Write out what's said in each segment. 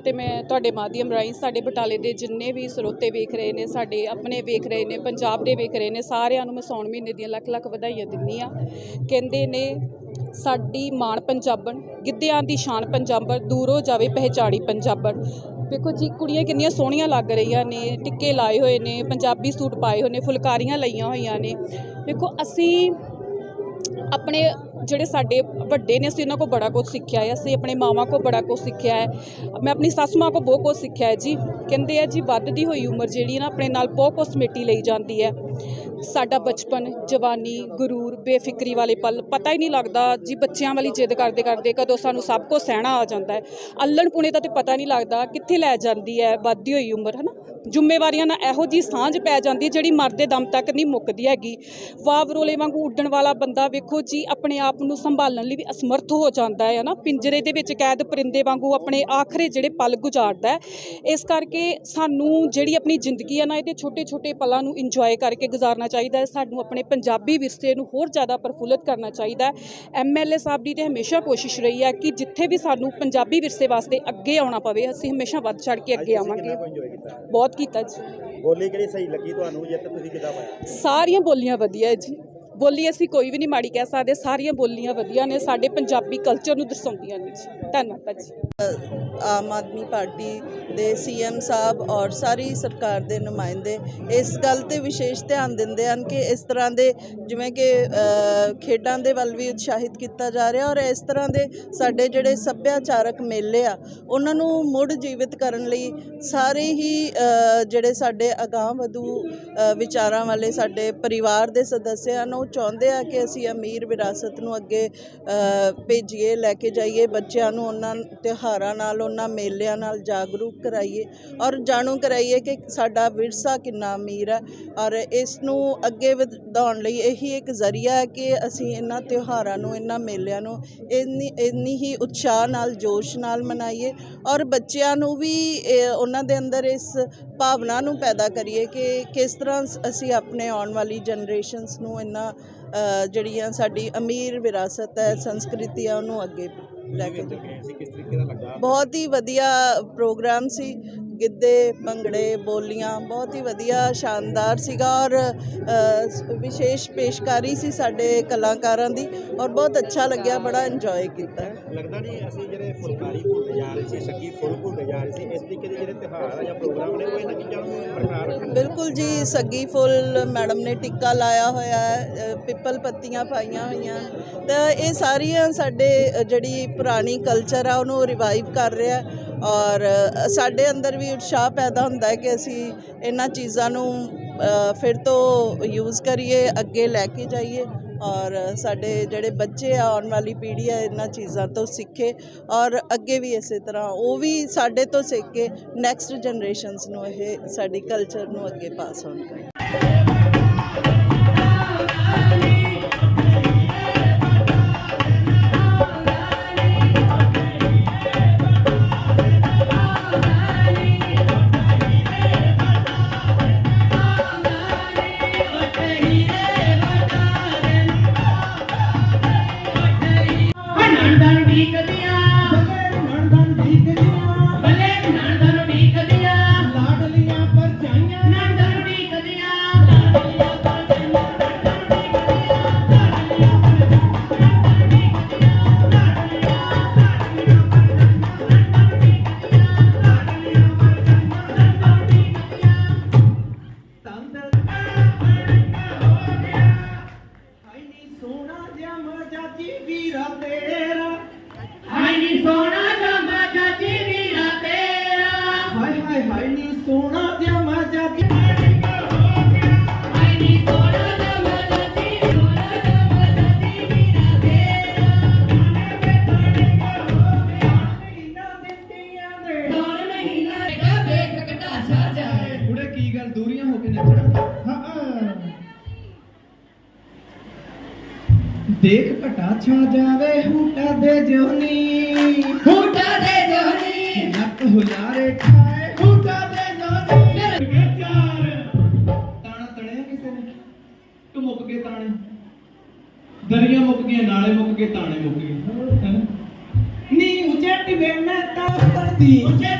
ਪਹਿਲਾਂ ਤੇ ਮੈਂ ਤੁਹਾਡੇ ਮਾਧਿਅਮ ਰਾਹੀਂ ਸਾਡੇ ਬਟਾਲੇ ਦੇ ਜਿੰਨੇ ਵੀ ਸਰੋਤੇ ਵੇਖ ਰਹੇ ਨੇ, ਸਾਡੇ ਆਪਣੇ ਵੇਖ ਰਹੇ ਨੇ, ਪੰਜਾਬ ਦੇ ਵੇਖ ਰਹੇ ਨੇ, ਸਾਰਿਆਂ ਨੂੰ ਮੈਂ ਸੌਣ ਮਹੀਨੇ ਦੀਆਂ ਲੱਖ ਲੱਖ ਵਧਾਈਆਂ ਦਿੰਦੀ ਆ ਕਹਿੰਦੇ ਨੇ, ਸਾਡੀ ਮਾਣ ਪੰਜਾਬਣ, ਗਿੱਧਿਆਂ ਦੀ ਸ਼ਾਨ ਪੰਜਾਬਣ, ਦੂਰੋਂ ਜਾਵੇ ਪਹਿਚਾਣੀ ਪੰਜਾਬਣ। ਵੇਖੋ ਜੀ, ਕੁੜੀਆਂ ਕਿੰਨੀਆਂ ਸੋਹਣੀਆਂ ਲੱਗ ਰਹੀਆਂ ਨੇ, ਟਿੱਕੇ ਲਾਏ ਹੋਏ ਨੇ, ਪੰਜਾਬੀ ਸੂਟ ਪਾਏ ਹੋਏ ਨੇ, ਫੁਲਕਾਰੀਆਂ ਲਈਆਂ ਹੋਈਆਂ ਨੇ। ਵੇਖੋ, ਅਸੀਂ ਆਪਣੇ ਜਿਹੜੇ ਸਾਡੇ ਵੱਡੇ ਨੇ, ਅਸੀਂ ਉਹਨਾਂ ਕੋਲ ਬੜਾ ਕੁਝ ਸਿੱਖਿਆ ਹੈ, ਅਸੀਂ ਆਪਣੇ ਮਾਵਾਂ ਕੋਲ ਬੜਾ ਕੁਝ ਸਿੱਖਿਆ ਹੈ। ਮੈਂ ਆਪਣੀ ਸੱਸ ਮਾਂ ਕੋਲ ਬਹੁਤ ਕੁਝ ਸਿੱਖਿਆ ਹੈ ਜੀ। ਕਹਿੰਦੇ ਆ ਜੀ ਵੱਧਦੀ ਹੋਈ ਉਮਰ ਜਿਹੜੀ ਨਾ, ਆਪਣੇ ਨਾਲ ਬਹੁਤ ਕੁਝ ਸਮੇਟੀ ਲਈ ਜਾਂਦੀ ਹੈ। ਸਾਡਾ ਬਚਪਨ, ਜਵਾਨੀ, ਗਰੂਰ, ਬੇਫਿਕਰੀ ਵਾਲੇ ਪਲ ਪਤਾ ਹੀ ਨਹੀਂ ਲੱਗਦਾ ਜੀ ਬੱਚਿਆਂ ਵਾਲੀ ਜਿੱਦ ਕਰਦੇ ਕਰਦੇ ਕਦੋਂ ਸਾਨੂੰ ਸਭ ਕੁਝ ਸਹਿਣਾ ਆ ਜਾਂਦਾ ਹੈ। ਅੱਲਣ ਪੁਣੇ ਦਾ ਤੇ ਪਤਾ ਨਹੀਂ ਲੱਗਦਾ ਕਿੱਥੇ ਲੈ ਜਾਂਦੀ ਹੈ ਵੱਧਦੀ ਹੋਈ ਉਮਰ ਹੈ ਨਾ ਜ਼ਿੰਮੇਵਾਰੀਆਂ ਨਾਲ ਇਹੋ ਜੀ ਸਾਂਝ ਪੈ ਜਾਂਦੀ ਹੈ ਜਿਹੜੀ ਮਰਦੇ ਦਮ ਤੱਕ ਨਹੀਂ ਮੁੱਕਦੀ ਹੈਗੀ। ਵਾਵਰੋਲੇ ਵਾਂਗੂ ਉੱਡਣ ਵਾਲਾ ਬੰਦਾ ਵੇਖੋ ਜੀ ਆਪਣੇ ਆਪ ਨੂੰ ਸੰਭਾਲਣ ਲਈ ਵੀ ਅਸਮਰਥ ਹੋ ਜਾਂਦਾ ਹੈ ਨਾ ਪਿੰਜਰੇ ਦੇ ਵਿੱਚ ਕੈਦ ਪਰਿੰਦੇ ਵਾਂਗੂ ਆਪਣੇ ਆਖਰੇ ਜਿਹੜੇ ਪਲ ਗੁਜ਼ਾਰਦਾ ਹੈ। ਇਸ ਕਰਕੇ ਸਾਨੂੰ ਜਿਹੜੀ ਆਪਣੀ ਜ਼ਿੰਦਗੀ ਹੈ ਨਾ, ਇਹਦੇ ਛੋਟੇ ਛੋਟੇ ਪਲਾਂ ਨੂੰ ਇੰਜੋਏ ਕਰਕੇ ਗੁਜ਼ਾਰਨਾ ਚਾਹੀਦਾ ਹੈ। ਸਾਨੂੰ ਆਪਣੇ ਪੰਜਾਬੀ ਵਿਰਸੇ ਨੂੰ ਹੋਰ ਜ਼ਿਆਦਾ ਪ੍ਰਫੁੱਲਤ ਕਰਨਾ ਚਾਹੀਦਾ ਹੈ। ਐਮਐਲਏ ਸਾਹਿਬ ਦੀ ਤੇ ਹਮੇਸ਼ਾ ਕੋਸ਼ਿਸ਼ ਰਹੀ ਹੈ ਕਿ ਜਿੱਥੇ ਵੀ ਸਾਨੂੰ ਪੰਜਾਬੀ ਵਿਰਸੇ ਵਾਸਤੇ ਅੱਗੇ ਆਉਣਾ ਪਵੇ ਅਸੀਂ ਹਮੇਸ਼ਾ ਵੱਧ ਚੜ ਕੇ ਅੱਗੇ ਆਵਾਂਗੇ। ਬਹੁਤ ਕੀਤਾ ਜੀ। ਬੋਲੀ ਕਿਹੜੀ ਸਹੀ ਲੱਗੀ ਤੁਹਾਨੂੰ? ਜਾਂ ਤਾਂ ਤੁਸੀਂ ਕਿੱਦਾਂ ਪਾਇਆ? ਸਾਰੀਆਂ ਬੋਲੀਆਂ ਵਧੀਆ ਜੀ। ਬੋਲੀ ਅਸੀਂ ਕੋਈ ਵੀ ਨਹੀਂ ਮਾੜੀ ਕਹਿ ਸਕਦੇ, ਸਾਰੀਆਂ ਬੋਲੀਆਂ ਵਧੀਆ ਨੇ, ਸਾਡੇ ਪੰਜਾਬੀ ਕਲਚਰ ਨੂੰ ਦਰਸਾਉਂਦੀਆਂ ਨੇ ਜੀ। ਧੰਨਵਾਦ ਜੀ। ਆਮ ਆਦਮੀ ਪਾਰਟੀ ਦੇ ਸੀਐਮ ਸਾਹਿਬ ਔਰ ਸਾਰੀ ਸਰਕਾਰ ਦੇ ਨੁਮਾਇੰਦੇ ਇਸ ਗੱਲ ਤੇ ਵਿਸ਼ੇਸ਼ ਧਿਆਨ ਦਿੰਦੇ ਹਨ ਕਿ ਇਸ ਤਰ੍ਹਾਂ ਦੇ ਜਿਵੇਂ ਕਿ ਖੇਡਾਂ ਦੇ ਵੱਲ ਵੀ ਉਤਸ਼ਾਹਿਤ ਕੀਤਾ ਜਾ ਰਿਹਾ ਔਰ ਇਸ ਤਰ੍ਹਾਂ ਦੇ ਸਾਡੇ ਜਿਹੜੇ ਸੱਭਿਆਚਾਰਕ ਮੇਲੇ ਆ, ਉਹਨਾਂ ਨੂੰ ਮੁੜ ਜੀਵਿਤ ਕਰਨ ਲਈ ਸਾਰੇ ਹੀ ਜਿਹੜੇ ਸਾਡੇ ਅਗਾਂਹ ਵਧੂ ਵਿਚਾਰਾਂ ਵਾਲੇ ਸਾਡੇ ਪਰਿਵਾਰ ਦੇ ਸਦੱਸਿਆ ਹਨ, ਉਹ ਚਾਹੁੰਦੇ ਆ ਕਿ ਅਸੀਂ ਅਮੀਰ ਵਿਰਾਸਤ ਨੂੰ ਅੱਗੇ ਭੇਜੀਏ, ਲੈ ਕੇ ਜਾਈਏ, ਬੱਚਿਆਂ ਨੂੰ ਉਹਨਾਂ ਤਿਉਹਾਰਾਂ ਨਾਲ, ਉਹਨਾਂ ਮੇਲਿਆਂ ਨਾਲ ਜਾਗਰੂਕ ਕਰਾਈਏ ਔਰ ਜਾਣੂ ਕਰਾਈਏ ਕਿ ਸਾਡਾ ਵਿਰਸਾ ਕਿੰਨਾ ਅਮੀਰ ਹੈ ਔਰ ਇਸ ਨੂੰ ਅੱਗੇ ਵਧਾਉਣ ਲਈ ਇਹੀ ਇੱਕ ਜ਼ਰੀਆ ਹੈ ਕਿ ਅਸੀਂ ਇਹਨਾਂ ਤਿਉਹਾਰਾਂ ਨੂੰ, ਇਹਨਾਂ ਮੇਲਿਆਂ ਨੂੰ ਇੰਨੀ ਇੰਨੀ ਹੀ ਉਤਸ਼ਾਹ ਨਾਲ, ਜੋਸ਼ ਨਾਲ ਮਨਾਈਏ ਔਰ ਬੱਚਿਆਂ ਨੂੰ ਵੀ ਉਹਨਾਂ ਦੇ ਅੰਦਰ ਇਸ ਭਾਵਨਾ ਨੂੰ ਪੈਦਾ ਕਰੀਏ ਕਿ ਕਿਸ ਤਰ੍ਹਾਂ ਅਸੀਂ ਆਪਣੇ ਆਉਣ ਵਾਲੀ ਜਨਰੇਸ਼ਨਸ ਨੂੰ ਇਹਨਾਂ ਜਿਹੜੀਆਂ ਸਾਡੀ ਅਮੀਰ ਵਿਰਾਸਤ ਹੈ ਸੰਸਕ੍ਰਿਤੀ ਆ ਉਹਨੂੰ ਅੱਗੇ ਲੈ ਕੇ ਬਹੁਤ ਹੀ ਵਧੀਆ ਪ੍ਰੋਗਰਾਮ ਸੀ। ਗਿੱਧੇ ਭੰਗੜੇ ਬੋਲੀਆਂ ਬਹੁਤ ਹੀ ਵਧੀਆ ਸ਼ਾਨਦਾਰ ਸੀਗਾ ਔਰ ਵਿਸ਼ੇਸ਼ ਪੇਸ਼ਕਾਰੀ ਸੀ ਸਾਡੇ ਕਲਾਕਾਰਾਂ ਦੀ ਔਰ ਬਹੁਤ ਅੱਛਾ ਲੱਗਿਆ ਬੜਾ ਇੰਜੋਏ ਕੀਤਾ। ਲੱਗਦਾ ਨਹੀਂ ਅਸੀਂ ਰਹੇ ਸੀ ਸੱਗੀ ਫੁੱਲ ਭੁੱਲਦੇ ਜਾ ਰਹੇ ਸੀ। ਇਸ ਤਰੀਕੇ ਦੇ ਜਿਹੜੇ ਤਿਉਹਾਰ ਜਾਂ ਪ੍ਰੋਗਰਾਮ ਨੇ, ਉਹ ਇਹਨਾਂ ਚੀਜ਼ਾਂ ਨੂੰ ਬਰਕਰਾਰ ਰੱਖਣ ਬਿਲਕੁਲ ਜੀ ਸੱਗੀ ਫੁੱਲ, ਮੈਡਮ ਨੇ ਟਿੱਕਾ ਲਾਇਆ ਹੋਇਆ ਹੈ ਪਿੱਪਲ ਪੱਤੀਆਂ ਪਾਈਆਂ ਹੋਈਆਂ। ਤਾਂ ਇਹ ਸਾਰੀਆਂ ਸਾਡੇ ਜਿਹੜੀ ਪੁਰਾਣੀ ਕਲਚਰ ਆ, ਉਹਨੂੰ ਰਿਵਾਈਵ ਕਰ ਰਿਹਾ ਔਰ ਸਾਡੇ ਅੰਦਰ ਵੀ ਉਤਸ਼ਾਹ ਪੈਦਾ ਹੁੰਦਾ ਹੈ ਕਿ ਅਸੀਂ ਇਹਨਾਂ ਚੀਜ਼ਾਂ ਨੂੰ ਫਿਰ ਤੋਂ ਯੂਜ਼ ਕਰੀਏ, ਅੱਗੇ ਲੈ ਕੇ ਜਾਈਏ। ਔਰ ਸਾਡੇ ਜਿਹੜੇ ਬੱਚੇ ਆ, ਆਉਣ ਵਾਲੀ ਪੀੜ੍ਹੀ ਆ, ਇਹਨਾਂ ਚੀਜ਼ਾਂ ਤੋਂ ਸਿੱਖੇ ਔਰ ਅੱਗੇ ਵੀ ਇਸੇ ਤਰ੍ਹਾਂ, ਉਹ ਵੀ ਸਾਡੇ ਤੋਂ ਸਿੱਖ ਕੇ ਨੈਕਸਟ ਜਨਰੇਸ਼ਨਸ ਨੂੰ ਇਹ ਸਾਡੀ ਕਲਚਰ ਨੂੰ ਅੱਗੇ ਪਾਸ ਆਨ ਕਰਨ ਜਿਹਾ ਮਜਾਜੀ ਵੀਰਾ ਤੇਰਾ। ਹਾਏ ਨੀ ਸੋਹਣਾ ਦੇਖ ਘਟਾ ਛਾ ਜਾਵੇ ਹੂਟਾ ਦੇ ਜੋਨੀ। ਹੂਟਾ ਦੇ ਜੋਨੀ। ਨੱਕ ਹੁਲਾਰੇ ਖਾਏ ਹੂਟਾ ਦੇ ਜੋਨੀ। ਤਾਣਾ ਤਣਿਆ ਕਿਸੇ ਨੇ? ਤੂੰ ਮੁੱਕ ਗਏ ਤਾਣੇ। ਦਰੀਆਂ ਮੁੱਕ ਗਈਆਂ ਨਾਲੇ ਮੁੱਕ ਗਏ ਤਾਣੇ ਮੁੱਕ ਗਏ। ਹੈਂ? ਨੀ ਉਚੇ ਟਿਵੇ ਮੈਂ ਤਾਂ ਕਰਦੀ ਉੱਚੇ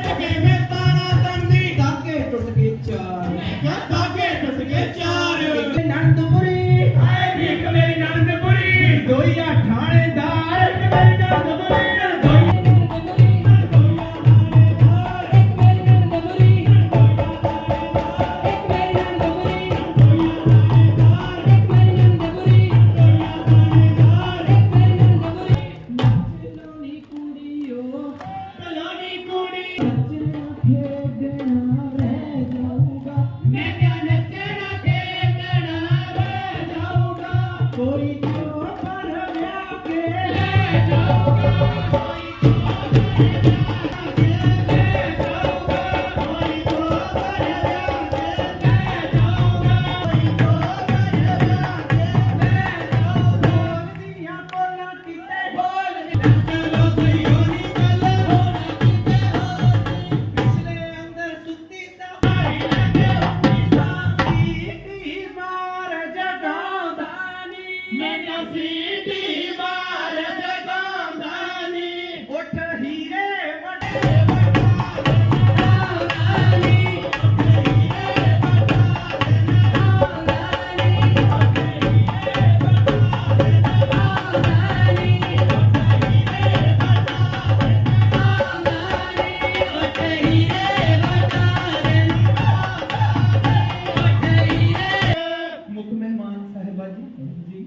ਜੀ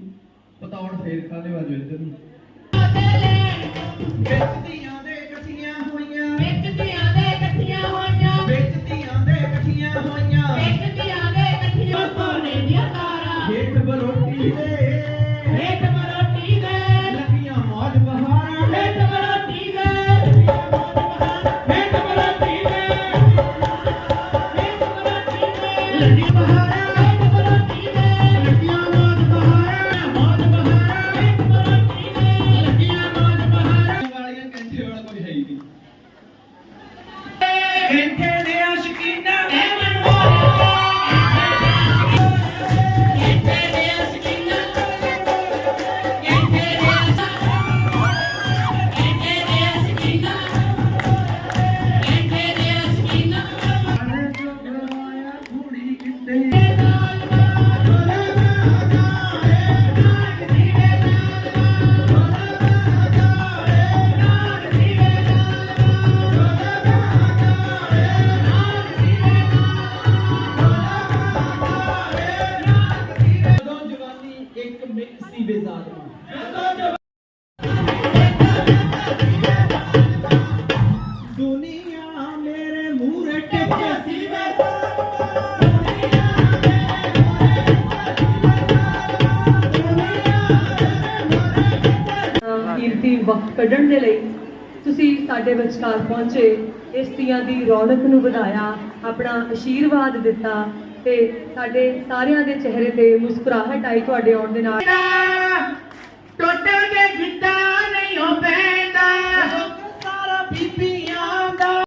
ਪਤੌੜ ਫੇਰ ਖਾ ਲਿਓ ਅੱਜ ਇੱਧਰ ਨੂੰ। ਵਿੱਚ ਧੀਆਂ ਦੇ ਇਕੱਠੀਆਂ ਹੋਈਆਂ। ਵਿੱਚ ਧੀਆਂ ਦੇ ਇਕੱਠੀਆਂ ਹੋਈਆਂ। ਹੇਠ ਬਰੋਟੀ ਦੇ ਤੁਸੀਂ ਵਿਚਕਾਰ ਪਹੁੰਚੇ, ਇਸ ਤੀਆਂ ਦੀ ਰੌਣਕ ਨੂੰ ਵਧਾਇਆ, ਆਪਣਾ ਆਸ਼ੀਰਵਾਦ ਦਿੱਤਾ ਤੇ ਸਾਡੇ ਸਾਰਿਆਂ ਦੇ ਚਿਹਰੇ ਤੇ ਮੁਸਕਰਾਹਟ ਆਈ ਤੁਹਾਡੇ ਆਉਣ ਦੇ ਨਾਲ। ਟੁੱਟ ਕੇ ਗਿੱਧਾ ਨਹੀਂ ਹੋ ਪੈ